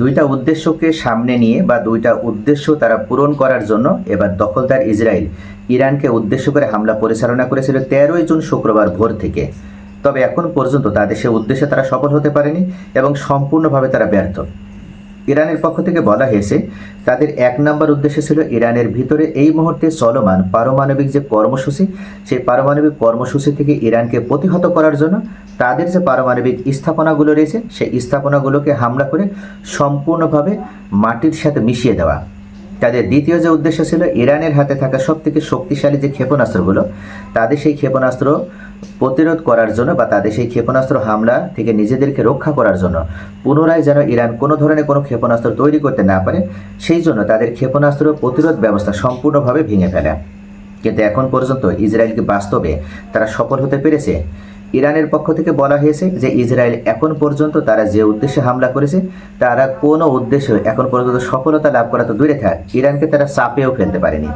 দুইটা উদ্দেশ্যকে সামনে নিয়ে বা দুইটা উদ্দেশ্য তারা পূরণ করার জন্য এবার দখলদার ইসরায়েল ইরানকে উদ্দেশ্য করে হামলা পরিচালনা করেছিল তেরোই জুন শুক্রবার ভোর থেকে। তবে এখন পর্যন্ত তাদের সে উদ্দেশ্যে তারা সফল হতে পারেনি এবং সম্পূর্ণভাবে তারা ব্যর্থ। ইরানের পক্ষ থেকে বলা হয়েছে, তাদের এক নম্বর উদ্দেশ্য ছিল ইরানের ভিতরে এই মুহূর্তে চলমান পারমাণবিক যে কর্মসূচি, সেই পারমাণবিক কর্মসূচি থেকে ইরানকে প্রতিহত করার জন্য তাদের যে পারমাণবিক স্থাপনাগুলো রয়েছে, সেই স্থাপনাগুলোকে হামলা করে সম্পূর্ণভাবে মাটির সাথে মিশিয়ে দেওয়া। তাদের দ্বিতীয় যে উদ্দেশ্য ছিল ইরানের হাতে থাকা সব থেকে শক্তিশালী যে ক্ষেপণাস্ত্রগুলো, তাদের সেই ক্ষেপণাস্ত্র প্রতিরোধ করার জন্য বা তাদের সেই ক্ষেপণাস্ত্র হামলা থেকে নিজেদেরকে রক্ষা করার জন্য পুনরায় যেন ইরান কোনো ধরনের কোনো ক্ষেপণাস্ত্র তৈরি করতে না পারে, সেই জন্য তাদের ক্ষেপণাস্ত্র প্রতিরোধ ব্যবস্থা সম্পূর্ণভাবে ভেঙে ফেলে। কিন্তু এখন পর্যন্ত ইসরায়েলকে বাস্তবে তারা সফল হতে পেরেছে। ইরানের পক্ষ থেকে বলা হয়েছে যে ইসরায়েল এখন পর্যন্ত তারা যে উদ্দেশ্যে হামলা করেছে, তারা কোনো উদ্দেশ্যে এখন পর্যন্ত সফলতা লাভ করা তো দূরে থাক, ইরানকে তারা চাপেও ফেলতে পারেনি।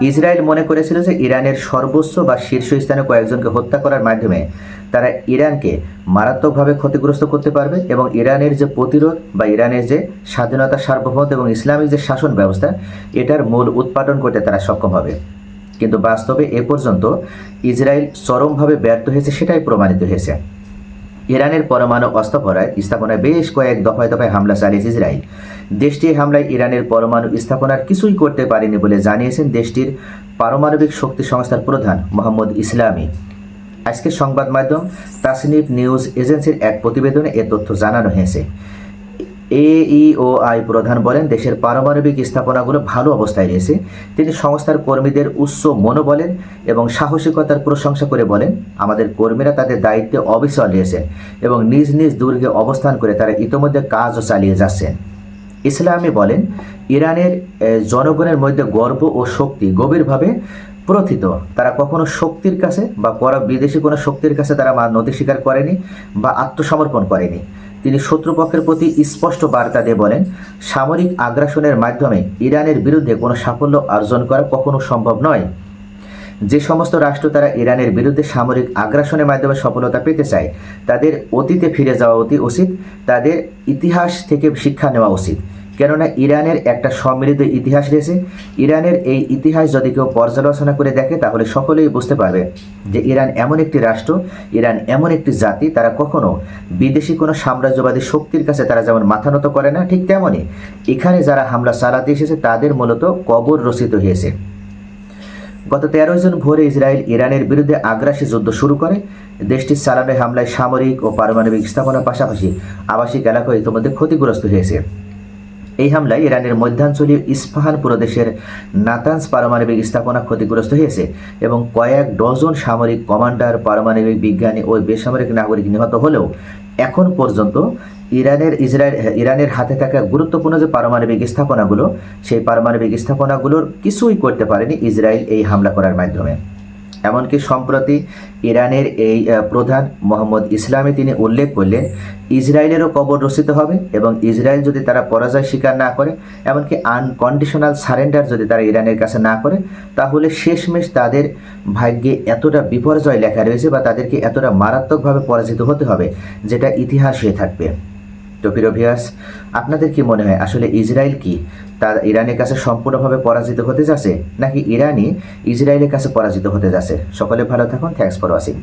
ইসরায়েল মনে করেছিল যে ইরানের সর্বোচ্চ বা শীর্ষস্থানে কয়েকজনকে হত্যা করার মাধ্যমে তারা ইরানকে মারাত্মকভাবে ক্ষতিগ্রস্ত করতে পারবে এবং ইরানের যে প্রতিরোধ বা ইরানের যে স্বাধীনতা সার্বভৌমত্ব এবং ইসলামিক যে শাসন ব্যবস্থা, এটার মূল উৎপাদন করতে তারা সক্ষম হবে। কিন্তু বাস্তবে এ পর্যন্ত ইসরায়েল চরমভাবে ব্যর্থ হয়েছে সেটাই প্রমাণিত হয়েছে। ইরানের পরমাণু অস্ত্রপরায় স্থাপনায় বেশ কয়েক দফায় দফায় হামলা চালিয়েছে ইসরায়েল। দেশটির হামলায় ইরানের পরমাণু স্থাপনার কিছুই করতে পারেনি বলে জানিয়েছেন দেশটির পারমাণবিক শক্তি সংস্থার প্রধান মোহাম্মদ ইসলামী। আজকের সংবাদ মাধ্যম তাসনিফ নিউজ এজেন্সির এক প্রতিবেদনে এ তথ্য জানানো হয়েছে। এইওআই প্রধান বলেন, দেশের পারমাণবিক স্থাপনাগুলো ভালো অবস্থায় রয়েছে। তিনি সংস্থার কর্মীদের উচ্চ মনোবলের এবং সাহসিকতার প্রশংসা করে বলেন, আমাদের কর্মীরা তাদের দায়িত্বে অবিচল রয়েছেন এবং নিজ নিজ দুর্গে অবস্থান করে তারা ইতোমধ্যে কাজও চালিয়ে যাচ্ছেন। ইসলামী বলেন, ইরানের জনগণের মধ্যে গর্ব ও শক্তি গভীরভাবে প্রথিত। তারা কখনো শক্তির কাছে বা পর বিদেশি কোনো শক্তির কাছে তারা নথি স্বীকার করেনি বা আত্মসমর্পণ করেনি। তিনি শত্রুপক্ষের প্রতি স্পষ্ট বার্তা দিয়ে বলেন, সামরিক আগ্রাসনের মাধ্যমে ইরানের বিরুদ্ধে কোনো সাফল্য অর্জন করা কখনো সম্ভব নয়। যে সমস্ত রাষ্ট্র তারা ইরানের বিরুদ্ধে সামরিক আগ্রাসনের মাধ্যমে সফলতা পেতে চায়, তাদের অতীতে ফিরে যাওয়া অতি উচিত। তাদের ইতিহাস থেকে শিক্ষা নেওয়া উচিত। কেননা ইরানের একটা সমৃদ্ধ ইতিহাস রয়েছে। ইরানের এই ইতিহাস যদি কেউ পর্যালোচনা করে দেখে, তাহলে সকলেই বুঝতে পারবে যে ইরান এমন একটি রাষ্ট্র, ইরান এমন একটি জাতি, তারা কখনো বিদেশি কোনো সাম্রাজ্যবাদী শক্তির কাছে তারা যেমন মাথা নত করে না, ঠিক তেমনই এখানে যারা হামলা চালাতে এসেছে, তাদের মূলত কবর রচিত হয়েছে। গত তেরোই জুন ভোরে ইসরায়েল ইরানের বিরুদ্ধে আগ্রাসী যুদ্ধ শুরু করে। দেশটির চালানো হামলায় সামরিক ও পারমাণবিক স্থাপনার পাশাপাশি আবাসিক এলাকা ইতিমধ্যে ক্ষতিগ্রস্ত হয়েছে। এই হামলায় ইরানের মধ্যাঞ্চলীয় ইস্পাহান প্রদেশের নাতানস পারমাণবিক স্থাপনা ক্ষতিগ্রস্ত হয়েছে এবং কয়েক ডজন সামরিক কমান্ডার, পারমাণবিক বিজ্ঞানী ও বেসামরিক নাগরিক নিহত হলেও এখন পর্যন্ত ইরানের ইসরায়েল, ইরানের হাতে থাকা গুরুত্বপূর্ণ যে পারমাণবিক স্থাপনাগুলো, সেই পারমাণবিক স্থাপনাগুলোর কিছুই করতে পারেনি ইসরায়েল এই হামলা করার মাধ্যমে। এমনকি সম্প্রতি ইরানের এই প্রধান মোহাম্মদ ইসলামে তিনি উল্লেখ করলেন, ইসরায়েলেরও কবর রচিত হবে এবং ইসরায়েল যদি তারা পরাজয় স্বীকার না করে, এমনকি আনকন্ডিশনাল সারেন্ডার যদি তারা ইরানের কাছে না করে, তাহলে শেষমেশ তাদের ভাগ্যে এতটা বিপর্যয় লেখা রয়েছে বা তাদেরকে এতটা মারাত্মকভাবে পরাজিত হতে হবে, যেটা ইতিহাস হয়ে থাকবে। তো অভিয়াস আপনাদের কি মনে হয় আসলে ইসরায়েল কি? তার ইরানের কাছে সম্পূর্ণভাবে পরাজিত হতে যাচ্ছে নাকি ইরানই ইসরায়েলের কাছে পরাজিত হতে যাচ্ছে? সকলে ভালো থাকুন থ্যাংকস ফর ওয়াচিং